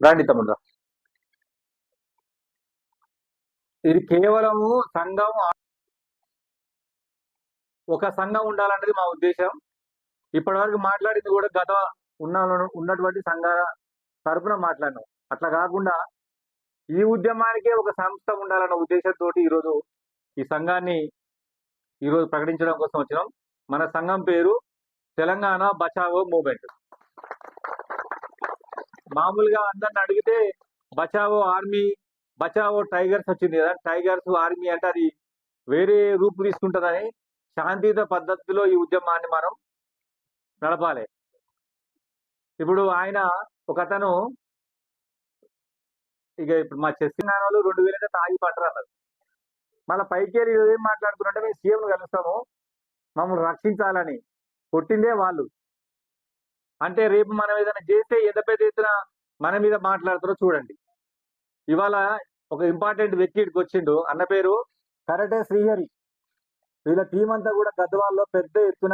రండి తమ్ముడు రా. ఇది కేవలము సంఘం ఒక సంఘం ఉండాలన్నది మా ఉద్దేశం. ఇప్పటివరకు మాట్లాడింది కూడా గత ఉన్న ఉన్నటువంటి సంఘ తరపున మాట్లాడినాం. అట్లా కాకుండా ఈ ఉద్యమానికే ఒక సంస్థ ఉండాలన్న ఉద్దేశంతో ఈరోజు ఈ సంఘాన్ని ఈరోజు ప్రకటించడం కోసం వచ్చినాం. మన సంఘం పేరు తెలంగాణ బచావో మూమెంట్ మామూలుగా అందరిని అడిగితే బచావో ఆర్మీ బచావో టైగర్స్ వచ్చింది కదా టైగర్స్ ఆర్మీ అంటే అది వేరే రూపు తీసుకుంటుందని శాంతియుత పద్ధతిలో ఈ ఉద్యమాన్ని మనం నడపాలి. ఇప్పుడు ఆయన ఒక అతను ఇక ఇప్పుడు మా చెస్ నాన్నలు రెండు వేలంటే అయితే తాగి పట్టరు అన్నారు. మళ్ళీ పైకేరి ఏం మాట్లాడుతున్నారంటే మేము సీఎం కలుస్తాము మమ్మల్ని రక్షించాలని కొట్టిందే వాళ్ళు. అంటే రేపు మనం ఏదైనా చేస్తే ఎంత పెద్ద ఎత్తున మన మీద మాట్లాడుతారో చూడండి. ఇవాళ ఒక ఇంపార్టెంట్ వ్యక్తి ఇక్కడికి వచ్చిండు. అన్న పేరు కరటే శ్రీహరి. వీళ్ళ టీం అంతా కూడా గద్వాల్లో పెద్ద ఎత్తున